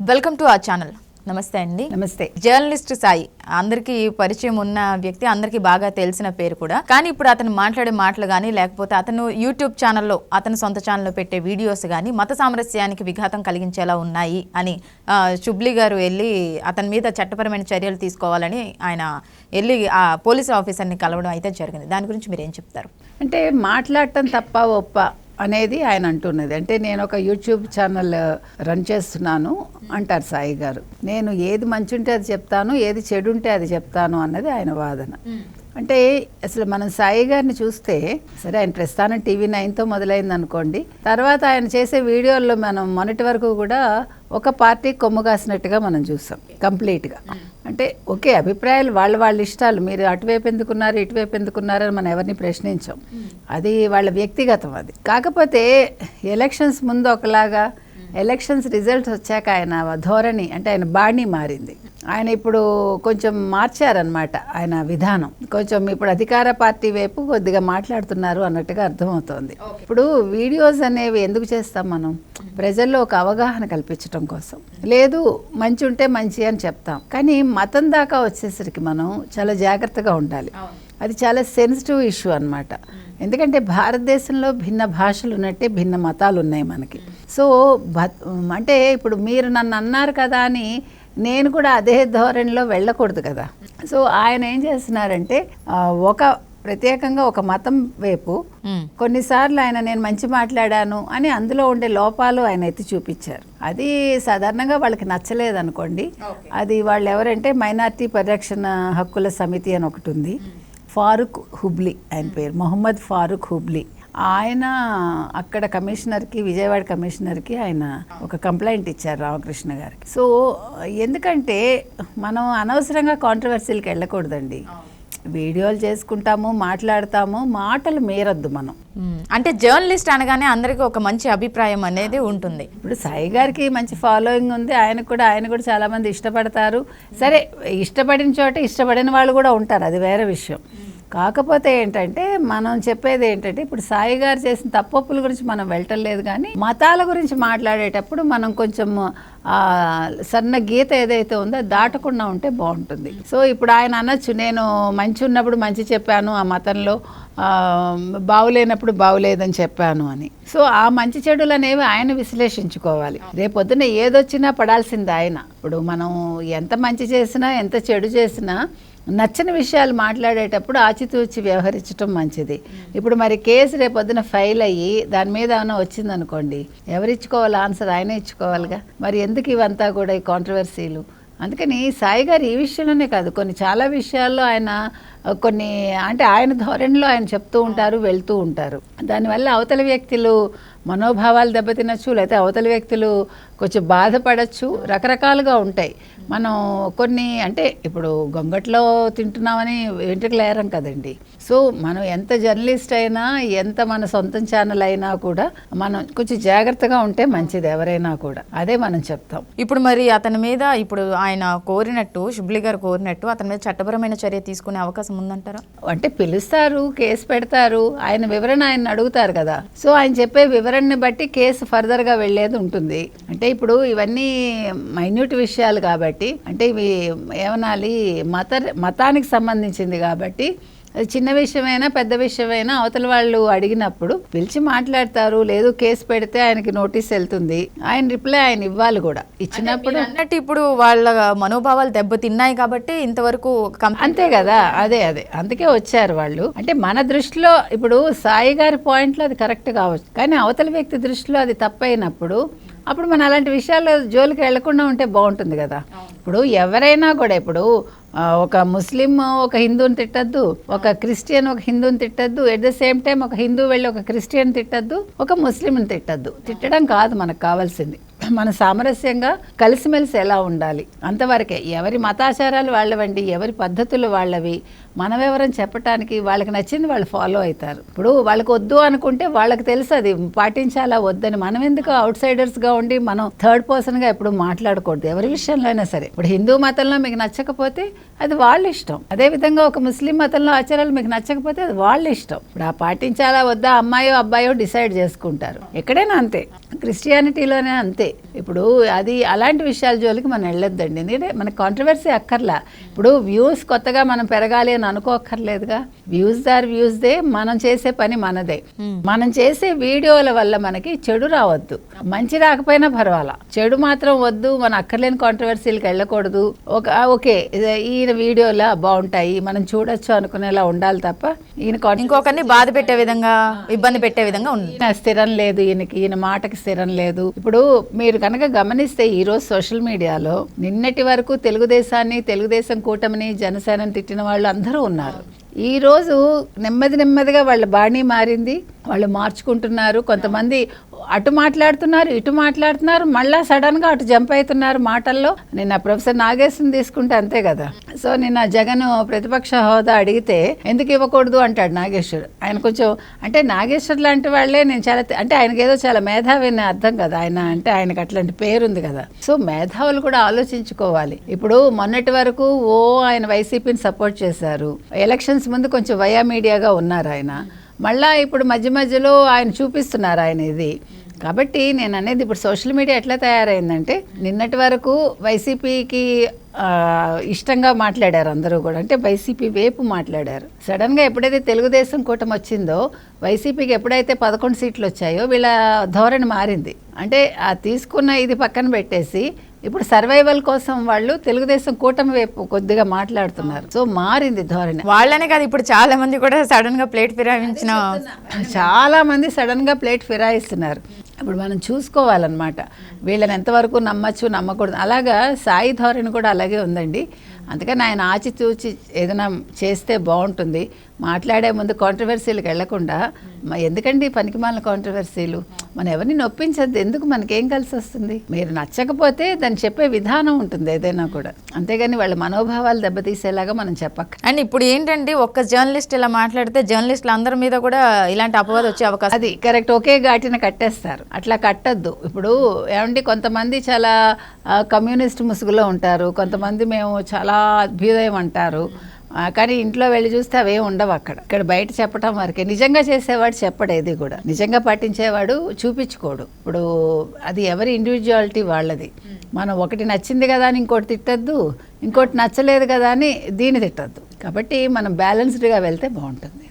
Welcome to ఆ channel. నమస్తే అండి. నమస్తే. జర్నలిస్ట్ సాయి. అందరికీ పరిచయం ఉన్న వ్యక్తి అందరికీ బాగా తెలిసిన పేరు కూడా. కానీ ఇప్పుడు అతను మాట్లాడే మాటలు కానీ లేకపోతే అతను యూట్యూబ్ ఛానల్లో అతను సొంత ఛానల్లో పెట్టే వీడియోస్ కానీ మత సామరస్యానికి విఘాతం కలిగించేలా ఉన్నాయి అని శుబ్లి గారు వెళ్ళి అతని మీద చట్టపరమైన చర్యలు తీసుకోవాలని ఆయన వెళ్ళి ఆ పోలీస్ ఆఫీసర్ని కలవడం అయితే జరిగింది. దాని గురించి మీరు ఏం చెప్తారు? అంటే మాట్లాడటం తప్ప ఒప్ప. అనేది ఆయన అంటున్నది. అంటే నేను ఒక యూట్యూబ్ ఛానల్ రన్ చేస్తున్నాను అంటారు సాయి గారు. నేను ఏది మంచి ఉంటే అది చెప్తాను ఏది చెడు ఉంటే అది చెప్తాను అన్నది ఆయన వాదన. అంటే అసలు మనం సాయి గారిని చూస్తే సరే ఆయన ప్రస్థానం టీవీ నైన్తో మొదలైంది అనుకోండి తర్వాత ఆయన చేసే వీడియోల్లో మనం మొన్నటి వరకు కూడా ఒక పార్టీ కొమ్ము కాసినట్టుగా మనం చూసాం కంప్లీట్గా. అంటే ఓకే అభిప్రాయాలు వాళ్ళ వాళ్ళ ఇష్టాలు. మీరు అటువైపు ఎందుకున్నారు ఇటువైపు ఎందుకున్నారు అని మనం ఎవరిని ప్రశ్నించాం. అది వాళ్ళ వ్యక్తిగతం అది. కాకపోతే ఎలక్షన్స్ ముందు ఒకలాగా ఎలక్షన్స్ రిజల్ట్స్ వచ్చాక ఆయన ధోరణి అంటే ఆయన బాణి మారింది. ఆయన ఇప్పుడు కొంచెం మార్చారనమాట ఆయన విధానం. కొంచెం ఇప్పుడు అధికార పార్టీ వైపు కొద్దిగా మాట్లాడుతున్నారు అన్నట్టుగా అర్థమవుతోంది. ఇప్పుడు వీడియోస్ అనేవి ఎందుకు చేస్తాం మనం? ప్రజల్లో ఒక అవగాహన కల్పించడం కోసం. లేదు మంచి ఉంటే మంచి అని చెప్తాం. కానీ మతం దాకా వచ్చేసరికి మనం చాలా జాగ్రత్తగా ఉండాలి. అది చాలా సెన్సిటివ్ ఇష్యూ అన్నమాట. ఎందుకంటే భారతదేశంలో భిన్న భాషలు ఉన్నట్టే భిన్న మతాలు ఉన్నాయి మనకి. సో అంటే ఇప్పుడు మీరు నన్ను అన్నారు కదా అని నేను కూడా అదే ధోరణిలో వెళ్ళకూడదు కదా. సో ఆయన ఏం చేస్తున్నారంటే ఒక ప్రత్యేకంగా ఒక మతం వైపు. కొన్నిసార్లు ఆయన నేను మంచి మాట్లాడాను అని అందులో ఉండే లోపాలు ఆయన ఎత్తి చూపించారు. అది సాధారణంగా వాళ్ళకి నచ్చలేదు అనుకోండి అది వాళ్ళు ఎవరంటే మైనార్టీ పరిరక్షణ హక్కుల సమితి అని ఒకటి ఉంది. ఫారూక్ హుబ్లీ ఆయన పేరు. మొహమ్మద్ ఫారూక్ హుబ్లీ. ఆయన అక్కడ కమిషనర్కి విజయవాడ కమిషనర్కి ఆయన ఒక కంప్లైంట్ ఇచ్చారు రామకృష్ణ గారికి. సో ఎందుకంటే మనం అనవసరంగా కాంట్రవర్సీలకు వెళ్ళకూడదండి. వీడియోలు చేసుకుంటాము మాట్లాడతాము మాటలు మేరొద్దు మనం. అంటే జర్నలిస్ట్ అనగానే అందరికీ ఒక మంచి అభిప్రాయం అనేది ఉంటుంది. ఇప్పుడు సాయి గారికి మంచి ఫాలోయింగ్ ఉంది ఆయన కూడా ఆయన కూడా చాలా మంది ఇష్టపడతారు. సరే ఇష్టపడిన చోట ఇష్టపడిన వాళ్ళు కూడా ఉంటారు అది వేరే విషయం. కాకపోతే ఏంటంటే మనం చెప్పేది ఏంటంటే ఇప్పుడు సాయి గారు చేసిన తప్పొప్పుల గురించి మనం వెళ్ళటం లేదు కానీ మతాల గురించి మాట్లాడేటప్పుడు మనం కొంచెం సన్న గీత ఏదైతే ఉందో దాటకుండా ఉంటే బాగుంటుంది. సో ఇప్పుడు ఆయన అనొచ్చు నేను మంచి ఉన్నప్పుడు మంచి చెప్పాను ఆ మతంలో బాగులేనప్పుడు బాగులేదని చెప్పాను అని. సో ఆ మంచి చెడులు అనేవి ఆయన విశ్లేషించుకోవాలి. రేపొద్దున ఏదొచ్చినా పడాల్సింది ఆయన. ఇప్పుడు మనం ఎంత మంచి చేసినా ఎంత చెడు చేసినా నచ్చని విషయాలు మాట్లాడేటప్పుడు ఆచితూచి వ్యవహరించడం మంచిది. ఇప్పుడు మరి కేసు రేపొద్దున ఫైల్ అయ్యి దాని మీద ఏమైనా వచ్చిందనుకోండి ఎవరిచ్చుకోవాలి? ఆన్సర్ ఆయన ఇచ్చుకోవాలిగా. మరి ఎందుకు ఇవంతా కూడా ఈ కాంట్రవర్సీలు అందుకని సాయి గారు ఈ విషయంలోనే కాదు కొన్ని చాలా విషయాల్లో ఆయన కొన్ని అంటే ఆయన ధోరణిలో ఆయన చెప్తూ ఉంటారు వెళ్తూ ఉంటారు. దానివల్ల అవతల వ్యక్తులు మనోభావాలు దెబ్బతినచ్చు లేకపోతే అవతల వ్యక్తులు కొంచెం బాధపడచ్చు రకరకాలుగా ఉంటాయి. మనం కొన్ని అంటే ఇప్పుడు గొంగట్లో తింటున్నామని వెంట్రుకలు ఏరం కదండి. సో మనం ఎంత జర్నలిస్ట్ అయినా ఎంత మన సొంతం ఛానల్ అయినా కూడా మనం కొంచెం జాగ్రత్తగా ఉంటే మంచిది ఎవరైనా కూడా. అదే మనం చెప్తాం. ఇప్పుడు మరి అతని మీద ఇప్పుడు ఆయన కోరినట్టు శుబ్లి గారు కోరినట్టు అతని మీద చట్టపరమైన చర్య తీసుకునే అవకాశం ఉందంటారా? అంటే పిలుస్తారు కేసు పెడతారు ఆయన వివరణ ఆయన అడుగుతారు కదా. సో ఆయన చెప్పే వివరణని బట్టి కేసు ఫర్దర్గా వెళ్ళేది ఉంటుంది. అంటే ఇప్పుడు ఇవన్నీ మైన్యూట్ విషయాలు కాబట్టి అంటే ఇవి ఏమనాలి మత మతానికి సంబంధించింది కాబట్టి అది చిన్న విషయమైనా పెద్ద విషయమైనా అవతల వాళ్ళు అడిగినప్పుడు పిలిచి మాట్లాడతారు. లేదు కేసు పెడితే ఆయనకి నోటీస్ వెళ్తుంది. ఆయన రిప్లై ఆయన ఇవ్వాలి కూడా. ఇచ్చినప్పుడు అన్నట్టు ఇప్పుడు వాళ్ళ మనోభావాలు దెబ్బతిన్నాయి కాబట్టి ఇంతవరకు అంతే కదా. అదే అదే. అందుకే వచ్చారు వాళ్ళు. అంటే మన దృష్టిలో ఇప్పుడు సాయి గారి పాయింట్లో అది కరెక్ట్ కావచ్చు. కానీ అవతల వ్యక్తి దృష్టిలో అది తప్పైనప్పుడు అప్పుడు మనం అలాంటి విషయాలు జోలికి వెళ్ళకుండా ఉంటే బాగుంటుంది కదా. ఇప్పుడు ఎవరైనా కూడా ఇప్పుడు ఒక ముస్లిం ఒక హిందూని తిట్టద్దు ఒక క్రిస్టియన్ ఒక హిందూని తిట్టద్దు ఎట్ ద సేమ్ టైం ఒక హిందూ వెళ్ళి ఒక క్రిస్టియన్ తిట్టద్దు ఒక ముస్లింని తిట్టద్దు. తిట్టడం కాదు మనకు కావాల్సింది. మన సామరస్యంగా కలిసిమెలిసి ఎలా ఉండాలి? అంతవరకే ఎవరి మతాచారాలు వాళ్ళవండి ఎవరి పద్ధతులు వాళ్ళవి మన వివరం చెప్పటానికి వాళ్ళకి నచ్చింది వాళ్ళు ఫాలో అవుతారు ఇప్పుడు వాళ్ళకి వద్దు అనుకుంటే వాళ్ళకి తెలుసు అది పాటించాలా వద్దని. మనం ఎందుకు అవుట్ సైడర్స్గా ఉండి మనం థర్డ్ పర్సన్గా ఎప్పుడు మాట్లాడకూడదు ఎవరి విషయంలో అయినా సరే. ఇప్పుడు హిందూ మతంలో మీకు నచ్చకపోతే అది వాళ్ళ ఇష్టం. అదేవిధంగా ఒక ముస్లిం మతంలో ఆచారాలు మీకు నచ్చకపోతే అది వాళ్ళ ఇష్టం. ఇప్పుడు ఆ పాటించాలా వద్దా అమ్మాయో అబ్బాయో డిసైడ్ చేసుకుంటారు. ఎక్కడైనా అంతే. క్రిస్టియానిటీలోనే అంతే. ఇప్పుడు అది అలాంటి విషయాల జోలికి మనం వెళ్ళొద్దండి. ఎందుకంటే మన కాంట్రవర్సీ అక్కర్లా. ఇప్పుడు వ్యూస్ కొత్తగా మనం పెరగాలి అని అనుకోక్కర్లేదుగా. వ్యూస్ దార్ వ్యూస్ దే మనం చేసే పని మనదే. మనం చేసే వీడియోల వల్ల మనకి చెడు రావద్దు. మంచి రాకపోయినా పర్వాలా. చెడు మాత్రం వద్దు మన అక్కర్లేని కాంట్రవర్సీలకు వెళ్ళకూడదు. ఒక ఓకే ఈయన వీడియోలా బాగుంటాయి మనం చూడొచ్చు అనుకునేలా ఉండాలి తప్ప ఈయన ఇంకొకరిని బాధ పెట్టే విధంగా ఇబ్బంది పెట్టే విధంగా ఉంది స్థిరం లేదు ఈయనకి ఈయన మాటకి స్థిరం లేదు. ఇప్పుడు మీరు కనుక గమనిస్తే ఈరోజు సోషల్ మీడియాలో నిన్నటి వరకు తెలుగుదేశాన్ని తెలుగుదేశం కూటమిని జనసేనని తిట్టిన వాళ్ళు అందరూ ఉన్నారు. ఈ రోజు నెమ్మది నెమ్మదిగా వాళ్ళ బాణి మారింది. వాళ్ళు మార్చుకుంటున్నారు. కొంతమంది అటు మాట్లాడుతున్నారు ఇటు మాట్లాడుతున్నారు మళ్ళా సడన్గా అటు జంప్ అవుతున్నారు మాటల్లో. నిన్న ప్రొఫెసర్ నాగేశ్వరం తీసుకుంటే అంతే కదా. సో నిన్న జగన్ ప్రతిపక్ష హోదా అడిగితే ఎందుకు ఇవ్వకూడదు అంటాడు నాగేశ్వర్. ఆయన కొంచెం అంటే నాగేశ్వర్ లాంటి వాళ్ళే నేను చాలా అంటే ఆయనకి ఏదో చాలా మేధావి అని అర్థం కదా. ఆయన అంటే ఆయనకు అట్లాంటి పేరుంది కదా. సో మేధావులు కూడా ఆలోచించుకోవాలి. ఇప్పుడు మొన్నటి వరకు ఓ ఆయన వైసీపీని సపోర్ట్ చేశారు. ఎలక్షన్స్ ముందు కొంచెం వయా మీడియాగా ఉన్నారు ఆయన. మళ్ళా ఇప్పుడు మధ్య మధ్యలో ఆయన చూపిస్తున్నారు ఆయన ఇది. కాబట్టి నేను అనేది ఇప్పుడు సోషల్ మీడియా ఎట్లా తయారైందంటే నిన్నటి వరకు వైసీపీకి ఇష్టంగా మాట్లాడారు అందరూ కూడా. అంటే వైసీపీ వైపు మాట్లాడారు. సడన్గా ఎప్పుడైతే తెలుగుదేశం కూటమి వచ్చిందో వైసీపీకి ఎప్పుడైతే పదకొండు సీట్లు వచ్చాయో వీళ్ళ ధోరణి మారింది. అంటే ఆ తీసుకున్న ఇది పక్కన పెట్టేసి ఇప్పుడు సర్వైవల్ కోసం వాళ్ళు తెలుగుదేశం కూటమి వైపు కొద్దిగా మాట్లాడుతున్నారు. సో మారింది ధోరణి. వాళ్ళనే కాదు ఇప్పుడు చాలా మంది కూడా సడన్గా ప్లేట్ ఫిరాయించిన చాలా మంది సడన్గా ప్లేట్ ఫిరాయిస్తున్నారు. ఇప్పుడు మనం చూసుకోవాలన్నమాట. వీళ్ళని ఎంతవరకు నమ్మచ్చు నమ్మకూడదు. అలాగా సాయి ధోరణి కూడా అలాగే ఉందండి. అందుకని ఆయన ఆచితూచి ఏదైనా చేస్తే బాగుంటుంది. మాట్లాడే ముందు కాంట్రవర్సీలకు వెళ్ళకుండా ఎందుకండి పనికిమాలిన కాంట్రవర్సీలు మనం ఎవరిని నొప్పించద్దు ఎందుకు మనకేం కలిసి వస్తుంది? మీరు నచ్చకపోతే దాన్ని చెప్పే విధానం ఉంటుంది ఏదైనా కూడా. అంతేగాని వాళ్ళ మనోభావాలు దెబ్బతీసేలాగా మనం చెప్పక్క. అండ్ ఇప్పుడు ఏంటంటే ఒక్క జర్నలిస్ట్ ఇలా మాట్లాడితే జర్నలిస్టులు అందరి మీద కూడా ఇలాంటి అపవాదం వచ్చే అవకాశం అది కరెక్ట్. ఒకే ఘాటిన కట్టేస్తారు. అట్లా కట్టద్దు. ఇప్పుడు ఏమండి కొంతమంది చాలా కమ్యూనిస్ట్ ముసుగులో ఉంటారు. కొంతమంది మేము చాలా అభ్యుదయం అంటారు. కానీ ఇంట్లో వెళ్ళి చూస్తే అవే ఉండవు అక్కడ. ఇక్కడ బయట చెప్పటం వరకే. నిజంగా చేసేవాడు చెప్పడు ఏది కూడా. నిజంగా పాటించేవాడు చూపించుకోడు. ఇప్పుడు అది ఎవరి ఇండివిజువాలిటీ వాళ్ళది. మనం ఒకటి నచ్చింది కదా అని ఇంకోటి తిట్టద్దు ఇంకోటి నచ్చలేదు కదా అని దీన్ని తిట్టద్దు. కాబట్టి మనం బ్యాలెన్స్డ్గా వెళ్తే బాగుంటుంది.